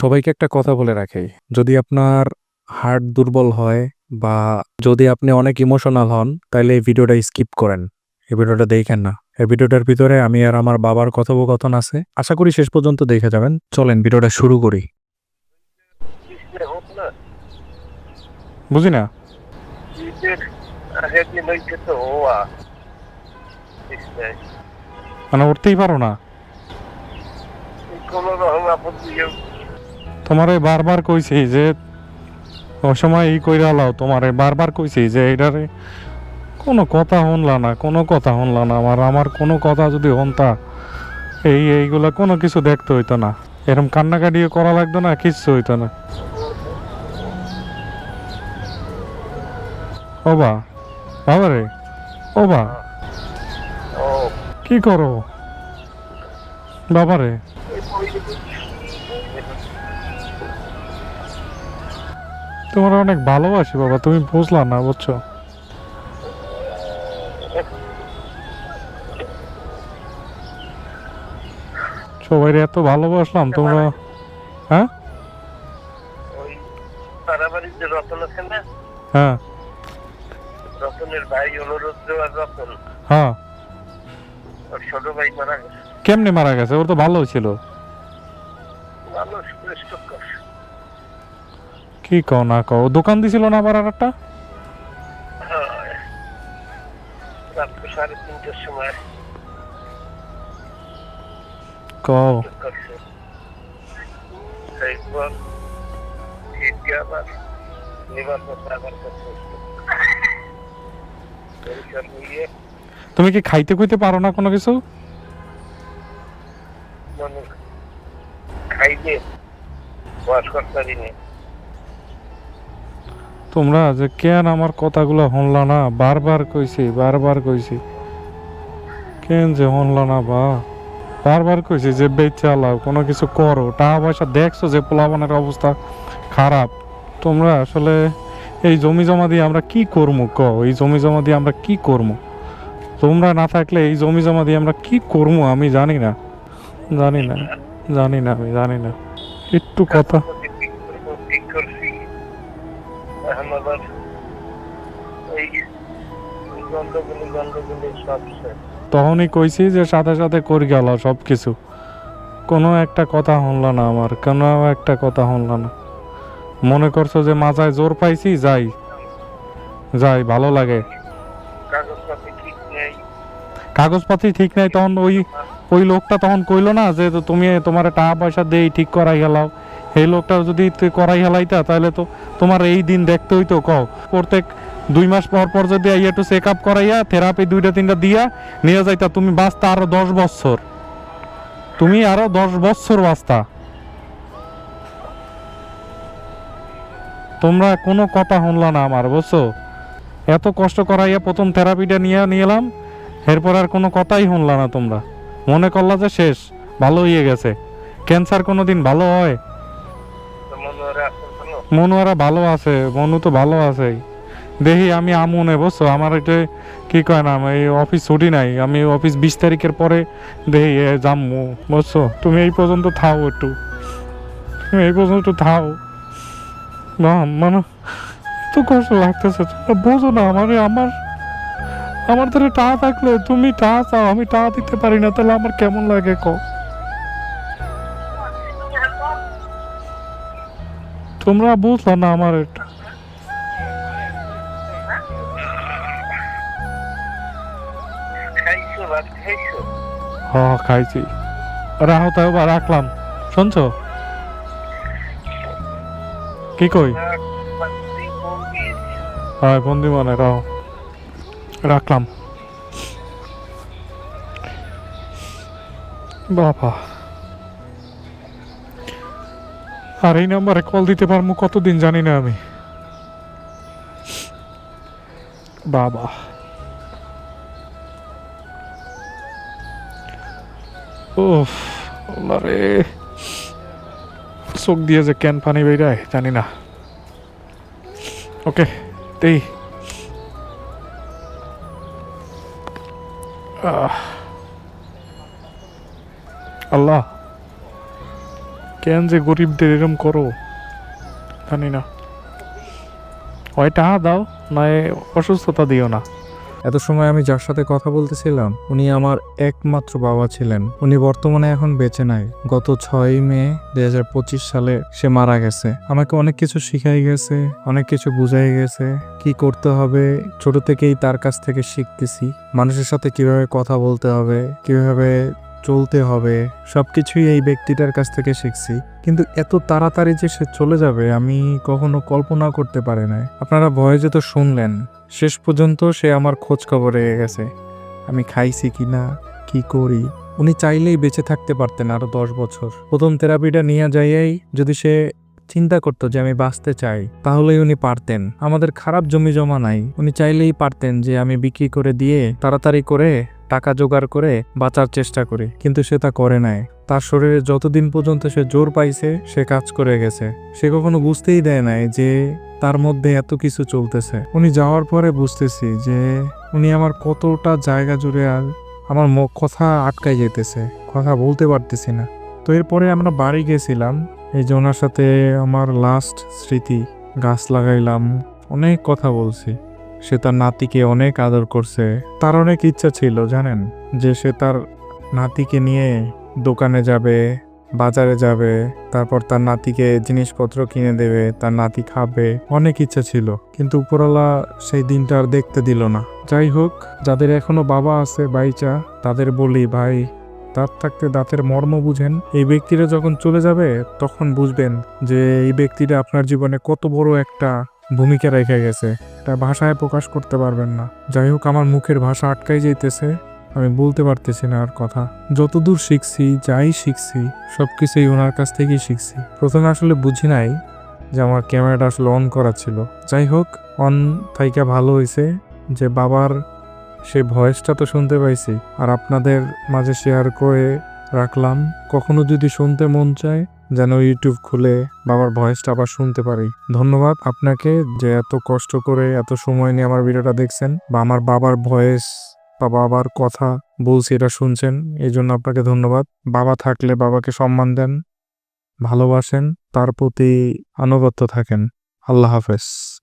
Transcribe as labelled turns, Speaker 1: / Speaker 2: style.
Speaker 1: সবাইকে একটা কথা বলে রাখি। যদি আপনার হার্ট দুর্বল হয় বা যদি আপনি অনেক ইমোশনাল হন তাহলে এই ভিডিওটা স্কিপ করেন। এই ভিডিওটা দেখেন না। এই ভিডিওটার ভিতরে আমি আর আমার বাবার কথোপকথন আছে। আশা করি শেষ পর্যন্ত দেখে যাবেন। চলেন ভিডিওটা শুরু করি। বুঝি না? মানে উঠতেই পারো না। তোমারে বারবার কইছি যে অসময় সময় ই কইরা লাও, তোমারে বারবার কইছি যে এটারে কোনো কথা শুনলা না, কোনো কথা শুনলা না। আমার আমার কোনো কথা যদি হনতা, এই, এইগুলা কোনো কিছু দেখতে হইতো না। এরকম কান্নাকাটিও করা লাগতো না, কিচ্ছু হইতো না। ও বা, বাবা রে, ও বা।
Speaker 2: ও
Speaker 1: কি করো? বাবা তোমার অনেক ভালোবাসি বাবা তুমি বুঝলা না বুঝছ? সবাই এত ভালোবাসলাম তোমরা হ্যাঁ? হ্যাঁ।
Speaker 2: রতনের ভাই অনুরুদ্র আর রতন।
Speaker 1: হ্যাঁ।
Speaker 2: ছোট ভাই মারা গেছে।
Speaker 1: কেমনে মারা গেছে? ওর তো ভালো ছিল কি কও না কও? দোকান দিছিল না আবার আর একটা কও। তুমি কি খাইতে খুইতে পারো না কোনো কিছু?
Speaker 2: মানে খাইবে ওয়াশ করতে
Speaker 1: তোমরা যে কেন আমার কথাগুলো শুনলা না? বারবার কইছি বারবার কইছি। কেন যে শুনলা না বা? বারবার কইছি যে বেচা লাও কোনো কিছু করো। টাকা পয়সা দেখছ যে পোলাবানের অবস্থা খারাপ। তোমরা আসলে এই জমি জমা দিয়ে আমরা কি করব ক? এই জমি জমা দিয়ে আমরা কি করব তোমরা না থাকলে এই জমি জমা দিয়ে আমরা কি করব আমি জানি না। জানি না জানি না আমি, জানি না। একটু কথা।
Speaker 2: আবার গন্ডগুলি সব শেষ।
Speaker 1: তখনই কইছি যে সাথে সাথে করি গেল সব কিছু কোনো একটা কথা শুনলো না আমার কোনো একটা কথা শুনলো না। মনে করছ যে মাথায় জোর পাইছি? যাই। যাই ভালো লাগে।
Speaker 2: কাগজপাতি ঠিক নেই।
Speaker 1: কাগজপাতি ঠিক নাই তখন ওই ওই লোকটা তখন কইলো না যে তুমি তোমার টাকা পয়সা দেই ঠিক করাই গেলাও। এই লোকটা যদি করাই হেলাইতা, তাহলে তো তোমার এই দিন দেখতে হইতো, কও। প্রত্যেক দুই মাস পর পর যদি আইয়া একটু চেক আপ করাইয়া থেরাপি দুইটা তিনটা দিয়া, নিয়ে যাইতা, তুমি বাঁচতা আরও দশ বছর। তুমি আরও দশ বছর বাঁচতা। তোমরা কোনো কথা শুনলা না আমার, বুঝছ? এত কষ্ট করাইয়া প্রথম থেরাপিটা নিয়ে নিয়ে এলাম এরপর আর কোনো কথাই শুনলা না তোমরা। মনে করলা যে শেষ, ভালো হয়ে গেছে। ক্যান্সার কোনো দিন ভালো হয়? মনুয়ারা ভালো আছে, মনু তো ভালো আছে দেখি আমি আমনে, বুঝছ? আমার এটা কি কয় না এই অফিস ছুটি নাই। আমি অফিস বিশ তারিখের পরে দেখি যামু, বুঝছ? তুমি এই পর্যন্ত থাও একটু। তুমি এই পর্যন্ত একটু থাও। না মানে তো কষ্ট লাগতেছে বোঝো না আমার আমার আমার ধরে টাকা থাকলে তুমি টাকা চাও, আমি টাকা দিতে পারি না, তাহলে আমার কেমন লাগে ক তোমরা বুঝলো না আমার এটা।
Speaker 2: ভাত খাইছো?
Speaker 1: হ খাইছি। রাহো তাও বা রাখলাম। শুনছো? কি কই? হয় বন্দি মনে রাও রাখলাম। বাবা। আর এই নাম্বারে কল দিতে পারব কতদিন জানি না আমি। বাবা। আল্লাহ রে। চোখ দিয়ে যে কেন পানি বেরায়, জানি না। ওকে আহ। আল্লাহ। কেন যে গরিবদের এরম করো? জানি না। হয় টাকা দাও, নয় অসুস্থতা দিও না।
Speaker 3: এত সময় আমি যার সাথে কথা বলতেছিলাম, উনি আমার একমাত্র বাবা ছিলেন। উনি বর্তমানে এখন বেঁচে নাই। গত ছয় মে দুই হাজার পঁচিশ সালে সে মারা গেছে। আমাকে অনেক কিছু শিখাই গেছে, অনেক কিছু বুঝাই গেছে। কি করতে হবে? ছোট থেকেই তার কাছ থেকে শিখতেছি। মানুষের সাথে কীভাবে কথা বলতে হবে? কীভাবে চলতে হবে, সবকিছুই এই ব্যক্তিটার কাছ থেকে শিখছি। কিন্তু এত তাড়াতাড়ি যে সে চলে যাবে, আমি কখনো কল্পনা করতে পারি নাই। আপনারা ভয়ে তো শুনলেন, শেষ পর্যন্ত সে আমার খোঁজ খবর রেখে গেছে। আমি খাইছি কি না, কি করি? উনি চাইলেই বেঁচে থাকতে পারতেন আরও দশ বছর। প্রথম থেরাপিটা নিয়ে যাইয়াই যদি সে চিন্তা করতো যে আমি বাঁচতে চাই, তাহলেই উনি পারতেন। আমাদের খারাপ জমি জমা নাই। উনি চাইলেই পারতেন যে আমি বিক্রি করে দিয়ে তাড়াতাড়ি করে টাকা জোগাড় করে বাঁচার চেষ্টা করি, কিন্তু সে তা করে নাই। তার শরীরে যতদিন পর্যন্ত সে জোর পাইছে, সে কাজ করে গেছে। সে কখনো বুঝতেই দেয় নাই যে তার মধ্যে এত কিছু চলতেছে। উনি যাওয়ার পরে বুঝতেছি যে উনি আমার কতটা জায়গা জুড়ে আর আমার মুখ কথা আটকাই যেতেছে কথা বলতে পারতেছি না। তো এরপরে আমরা বাড়ি গেছিলাম, এই যে ওনার সাথে আমার লাস্ট স্মৃতি, গাছ লাগাইলাম, অনেক কথা বলছি। সে তার নাতিকে অনেক আদর করছে। তার অনেক ইচ্ছা ছিল, জানেন? যে সে তার নাতিকে নিয়ে দোকানে যাবে, বাজারে যাবে, তারপর তার নাতিকে জিনিসপত্র কিনে দেবে, তার নাতি খাবে, অনেক ইচ্ছা ছিল। কিন্তু উপরওয়ালা সেই দিনটা আর দেখতে দিল না। যাই হোক, যাদের এখনও বাবা আছে বাইচা তাদের বলি, ভাই, দাঁত থাকতে দাঁতের মর্ম বুঝেন। এই ব্যক্তিরা যখন চলে যাবে, তখন বুঝবেন যে এই ব্যক্তিটা আপনার জীবনে কত বড় একটা ভূমিকা রেখে গেছে। এটা ভাষায় প্রকাশ করতে পারবেন না। যাই হোক, আমার মুখের ভাষা আটকাই যাইতেছে। আমি বলতে পারতেছি না আর কথা। যতদূর শিখছি, যাই শিখছি সব কিছুই ওনার কাছ থেকেই শিখছি। প্রথমে আসলে বুঝি নাই যে আমার ক্যামেরাটা আসলে অন করা ছিল। যাই হোক, অন থাইকা ভালো হয়েছে যে বাবার সেই ভয়েসটা তো শুনতে পাইছি। আর আপনাদের মাঝে শেয়ার করে রাখলাম। কখনো যদি শুনতে মন চায় যেন ইউটিউব খুলে বাবার ভয়েসটা আবার শুনতে পারি। ধন্যবাদ আপনাকে যে এত কষ্ট করে এত সময় নিয়ে আমার ভিডিওটা দেখছেন বা আমার বাবার ভয়েস বা বাবার কথা বলছি, এটা শুনছেন, এই জন্য আপনাকে ধন্যবাদ। বাবা থাকলে বাবাকে সম্মান দেন, ভালোবাসেন, তার প্রতি আনুগত্য থাকেন। আল্লাহ হাফেজ।